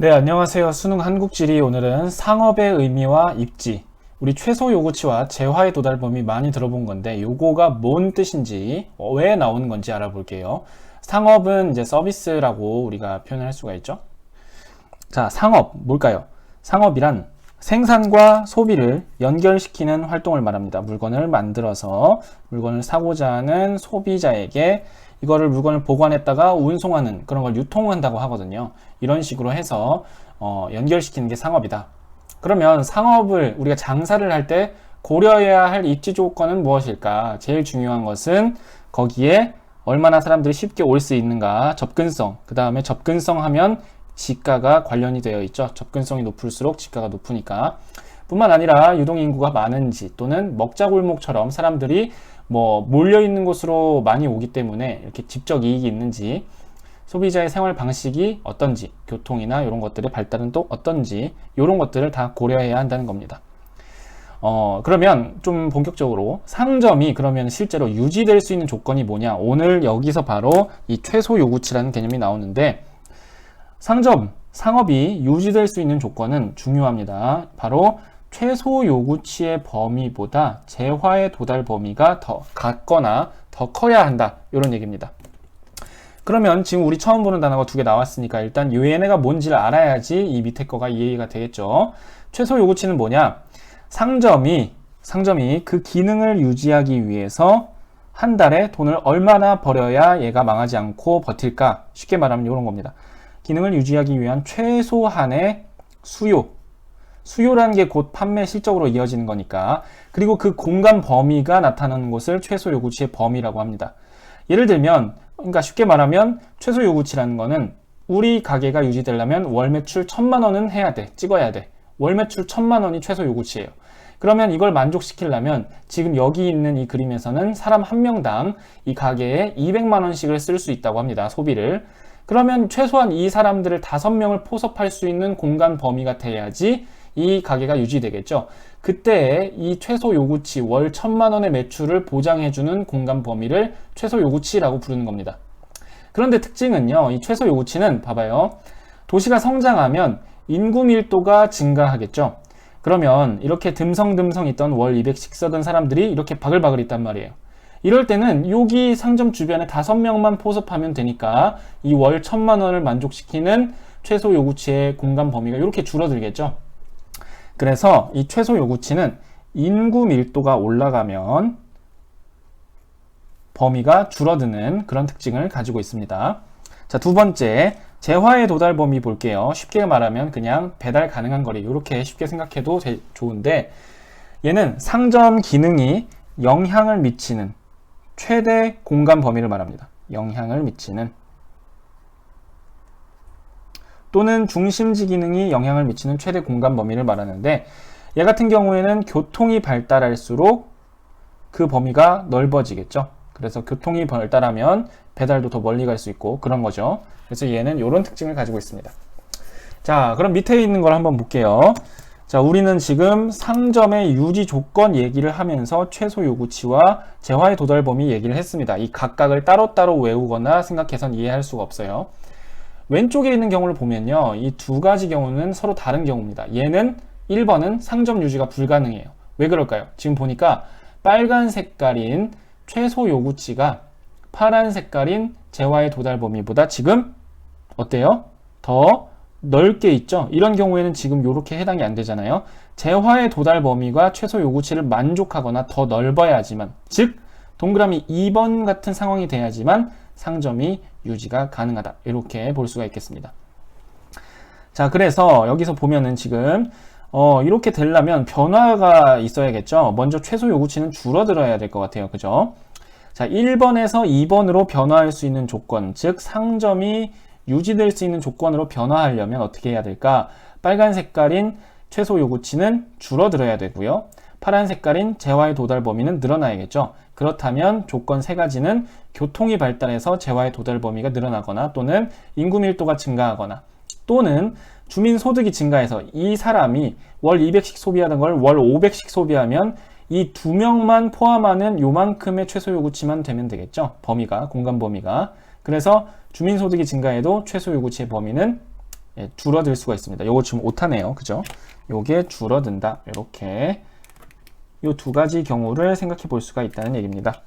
네, 안녕하세요. 수능 한국지리 오늘은 상업의 의미와 입지, 우리 최소 요구치와 재화의 도달 범위 많이 들어본 건데 요거가 뭔 뜻인지, 어, 왜 나오는 건지 알아볼게요. 상업은 이제 서비스라고 우리가 표현할 수가 있죠. 자, 상업 뭘까요? 상업이란 생산과 소비를 연결시키는 활동을 말합니다. 물건을 만들어서 물건을 사고자 하는 소비자에게 이거를 물건을 보관했다가 운송하는 그런 걸 유통한다고 하거든요. 이런 식으로 해서 어, 연결시키는 게 상업이다. 그러면 상업을 우리가 장사를 할 때 고려해야 할 입지 조건은 무엇일까? 제일 중요한 것은 거기에 얼마나 사람들이 쉽게 올 수 있는가, 접근성. 그 다음에 접근성 하면 지가가 관련이 되어 있죠. 접근성이 높을수록 지가가 높으니까. 뿐만 아니라 유동인구가 많은지 또는 먹자골목처럼 사람들이 뭐 몰려 있는 곳으로 많이 오기 때문에 이렇게 직접 이익이 있는지 소비자의 생활 방식이 어떤지 교통이나 이런 것들의 발달은 또 어떤지 이런 것들을 다 고려해야 한다는 겁니다. 어, 그러면 좀 본격적으로 상점이 그러면 실제로 유지될 수 있는 조건이 뭐냐? 오늘 여기서 바로 이 최소 요구치라는 개념이 나오는데 상점, 상업이 유지될 수 있는 조건은 중요합니다. 바로 최소 요구치의 범위보다 재화의 도달 범위가 더 같거나 더 커야 한다. 이런 얘기입니다. 그러면 지금 우리 처음 보는 단어가 두 개 나왔으니까 일단 얘네가 뭔지를 알아야지 이 밑에 거가 이해가 되겠죠. 최소 요구치는 뭐냐? 상점이 상점이 그 기능을 유지하기 위해서 한 달에 돈을 얼마나 벌여야 얘가 망하지 않고 버틸까? 쉽게 말하면 이런 겁니다. 기능을 유지하기 위한 최소한의 수요, 수요라는 게 곧 판매 실적으로 이어지는 거니까 그리고 그 공간 범위가 나타나는 것을 최소 요구치의 범위라고 합니다. 예를 들면 그러니까 쉽게 말하면 최소 요구치라는 거는 우리 가게가 유지되려면 월 매출 천만 원은 해야 돼 찍어야 돼월 매출 천만 원이 최소 요구치예요. 그러면 이걸 만족시키려면 지금 여기 있는 이 그림에서는 사람 한 명당 이 가게에 200만 원씩을 쓸 수 있다고 합니다. 소비를. 그러면 최소한 이 사람들을 다섯 명을 포섭할 수 있는 공간 범위가 돼야지 이 가게가 유지되겠죠. 그때 이 최소 요구치 월 천만 원의 매출을 보장해주는 공간 범위를 최소 요구치라고 부르는 겁니다. 그런데 특징은요, 이 최소 요구치는 봐봐요. 도시가 성장하면 인구 밀도가 증가하겠죠. 그러면 이렇게 듬성듬성 있던 월 200씩 쓰던 사람들이 이렇게 바글바글 있단 말이에요. 이럴 때는 여기 상점 주변에 다섯 명만 포섭하면 되니까 이 월 천만 원을 만족시키는 최소 요구치의 공간 범위가 이렇게 줄어들겠죠. 그래서 이 최소 요구치는 인구 밀도가 올라가면 범위가 줄어드는 그런 특징을 가지고 있습니다. 자, 두 번째, 재화의 도달 범위 볼게요. 쉽게 말하면 그냥 배달 가능한 거리, 이렇게 쉽게 생각해도 좋은데, 얘는 상점 기능이 영향을 미치는 최대 공간 범위를 말합니다. 영향을 미치는. 또는 중심지 기능이 영향을 미치는 최대 공간 범위를 말하는데 얘 같은 경우에는 교통이 발달할수록 그 범위가 넓어지겠죠. 그래서 교통이 발달하면 배달도 더 멀리 갈 수 있고 그런 거죠. 그래서 얘는 이런 특징을 가지고 있습니다. 자, 그럼 밑에 있는 걸 한번 볼게요. 자, 우리는 지금 상점의 유지 조건 얘기를 하면서 최소 요구치와 재화의 도달 범위 얘기를 했습니다. 이 각각을 따로따로 외우거나 생각해선 이해할 수가 없어요. 왼쪽에 있는 경우를 보면요. 이 두 가지 경우는 서로 다른 경우입니다. 얘는 1번은 상점 유지가 불가능해요. 왜 그럴까요? 지금 보니까 빨간 색깔인 최소 요구치가 파란 색깔인 재화의 도달 범위보다 지금 어때요? 더 넓게 있죠? 이런 경우에는 지금 이렇게 해당이 안 되잖아요. 재화의 도달 범위가 최소 요구치를 만족하거나 더 넓어야지만, 즉 동그라미 2번 같은 상황이 돼야지만 상점이 유지가 가능하다. 이렇게 볼 수가 있겠습니다. 자, 그래서 여기서 보면은 지금 어, 이렇게 되려면 변화가 있어야겠죠. 먼저 최소 요구치는 줄어들어야 될 것 같아요. 그죠? 자, 1번에서 2번으로 변화할 수 있는 조건, 즉 상점이 유지될 수 있는 조건으로 변화하려면 어떻게 해야 될까? 빨간 색깔인 최소 요구치는 줄어들어야 되고요. 파란 색깔인 재화의 도달 범위는 늘어나야겠죠. 그렇다면 조건 세 가지는 교통이 발달해서 재화의 도달 범위가 늘어나거나 또는 인구 밀도가 증가하거나 또는 주민 소득이 증가해서 이 사람이 월 200씩 소비하던 걸 월 500씩 소비하면 이 두 명만 포함하는 요만큼의 최소 요구치만 되면 되겠죠. 범위가, 공간 범위가. 그래서 주민 소득이 증가해도 최소 요구치의 범위는 예, 줄어들 수가 있습니다. 요거 지금 오타네요. 그죠? 요게 줄어든다. 이렇게 요두 가지 경우를 생각해 볼 수가 있다는 얘기입니다.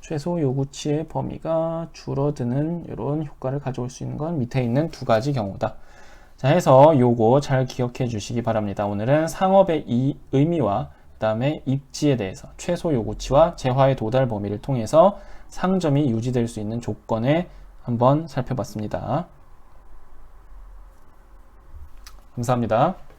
최소 요구치의 범위가 줄어드는 이런 효과를 가져올 수 있는 건 밑에 있는 두 가지 경우다. 자, 해서 요거 잘 기억해 주시기 바랍니다. 오늘은 상업의 이 의미와 그 다음에 입지에 대해서 최소 요구치와 재화의 도달 범위를 통해서 상점이 유지될 수 있는 조건에 한번 살펴봤습니다. 감사합니다.